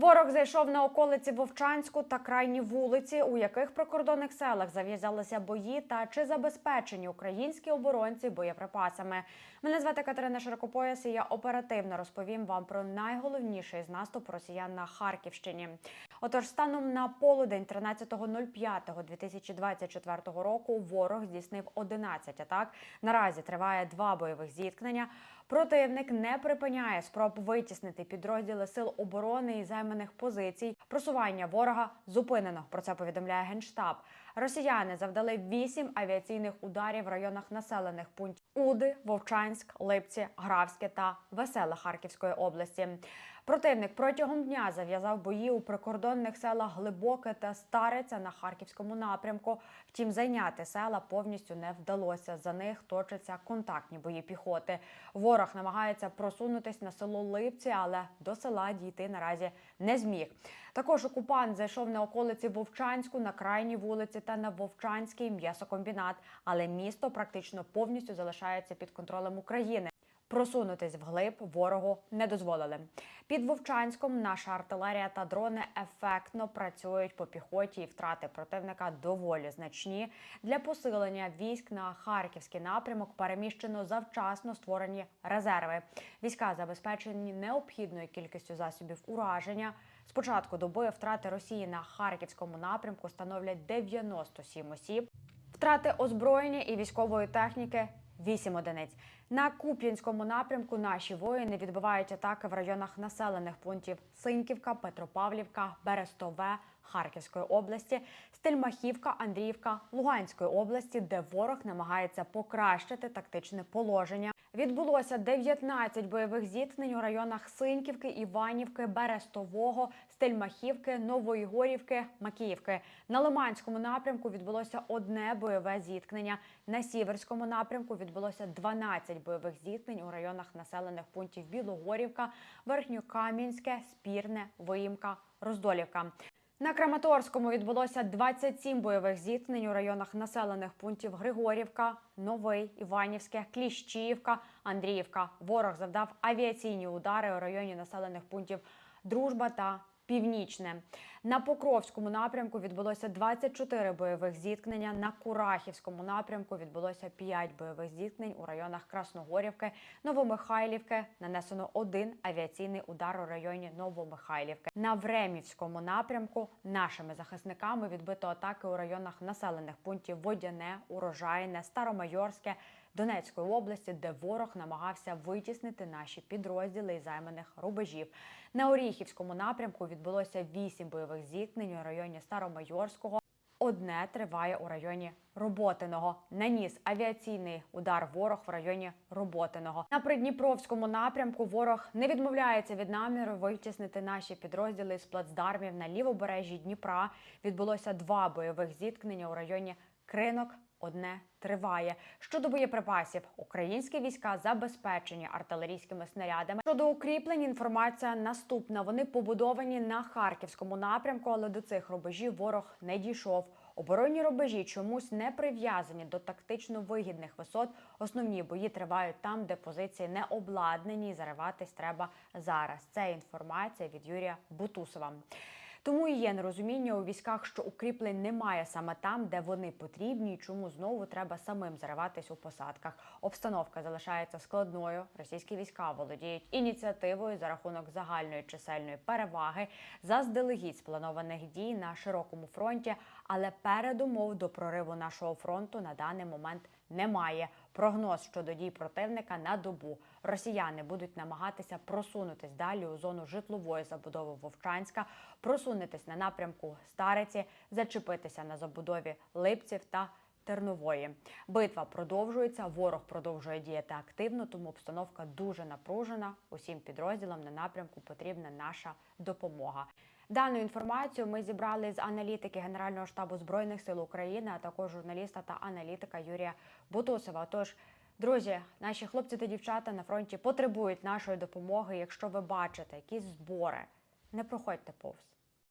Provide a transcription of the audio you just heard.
Ворог зайшов на околиці Вовчанську та крайні вулиці, у яких прикордонних селах зав'язалися бої та чи забезпечені українські оборонці боєприпасами. Мене звати Катерина Широкопояс і я оперативно розповім вам про найголовніший з наступ росіян на Харківщині. Отож, станом на полудень 13.05.2024 року ворог здійснив 11 атак. Наразі триває два бойових зіткнення. Противник не припиняє спроб витіснити підрозділи сил оборони і займаних позицій. Просування ворога зупинено. Про це повідомляє генштаб. Росіяни завдали вісім авіаційних ударів в районах населених пунктів Уди, Вовчанськ, Липці, Гравське та Веселе Харківської області. Противник протягом дня зав'язав бої у прикордонних селах Глибоке та Стариця на харківському напрямку. Втім, зайняти села повністю не вдалося. За них точаться контактні бої піхоти. Ворог намагається просунутись на село Липці, але до села дійти наразі не зміг. Також окупант зайшов на околиці Вовчанську, на крайній вулиці та на Вовчанський м'ясокомбінат. Але місто практично повністю залишається під контролем України. Просунутись вглиб ворогу не дозволили. Під Вовчанськом наша артилерія та дрони ефектно працюють по піхоті, і втрати противника доволі значні. Для посилення військ на харківський напрямок переміщено завчасно створені резерви. Війська забезпечені необхідною кількістю засобів ураження. З початку доби втрати Росії на харківському напрямку становлять 97 осіб. Втрати озброєння і військової техніки 8 одиниць. На Куп'янському напрямку наші воїни відбивають атаки в районах населених пунктів Синківка, Петропавлівка, Берестове Харківської області, Стельмахівка, Андріївка Луганської області, де ворог намагається покращити тактичне положення. Відбулося 19 бойових зіткнень у районах Синьківки, Іванівки, Берестового, Стельмахівки, Новоігорівки, Макіївки. На Лиманському напрямку відбулося одне бойове зіткнення. На Сіверському напрямку відбулося 12 бойових зіткнень у районах населених пунктів Білогорівка, Верхньокам'янське, Спірне, Виїмка, Роздолівка. На Краматорському відбулося 27 бойових зіткнень у районах населених пунктів Григорівка, Новий, Іванівське, Кліщіївка, Андріївка. Ворог завдав авіаційні удари у районі населених пунктів Дружба та Північне. На Покровському напрямку відбулося 24 бойових зіткнення. На Курахівському напрямку відбулося 5 бойових зіткнень у районах Красногорівки, Новомихайлівки. Нанесено один авіаційний удар у районі Новомихайлівки. На Времівському напрямку нашими захисниками відбито атаки у районах населених пунктів Водяне, Урожайне, Старомайорське. Донецької області, де ворог намагався витіснити наші підрозділи із займаних рубежів. На Оріхівському напрямку відбулося вісім бойових зіткнень у районі Старомайорського. Одне триває у районі Роботиного. Наніс авіаційний удар ворог в районі Роботиного. На Придніпровському напрямку ворог не відмовляється від наміру витіснити наші підрозділи з плацдармів на лівобережжі Дніпра. Відбулося два бойових зіткнення у районі Кринок. Одне триває. Щодо боєприпасів, українські війська забезпечені артилерійськими снарядами. Щодо укріплень, інформація наступна. Вони побудовані на харківському напрямку, але до цих рубежів ворог не дійшов. Оборонні рубежі чомусь не прив'язані до тактично вигідних висот. Основні бої тривають там, де позиції не обладнані. Зариватись треба зараз. Це інформація від Юрія Бутусова. Тому і є нерозуміння у військах, що укріплень немає саме там, де вони потрібні, і чому знову треба самим зариватись у посадках. Обстановка залишається складною. Російські війська володіють ініціативою за рахунок загальної чисельної переваги, заздалегідь спланованих дій на широкому фронті, але передумов до прориву нашого фронту на даний момент немає. Прогноз щодо дій противника на добу. Росіяни будуть намагатися просунутись далі у зону житлової забудови Вовчанська, просунутись на напрямку Стариці, зачепитися на забудові Липців та Тернової. Битва продовжується. Ворог продовжує діяти активно, тому обстановка дуже напружена. Усім підрозділам на напрямку потрібна наша допомога. Дану інформацію ми зібрали з аналітики Генерального штабу збройних сил України, а також журналіста та аналітика Юрія Бутусова. Тож, друзі, наші хлопці та дівчата на фронті потребують нашої допомоги. Якщо ви бачите якісь збори, не проходьте повз.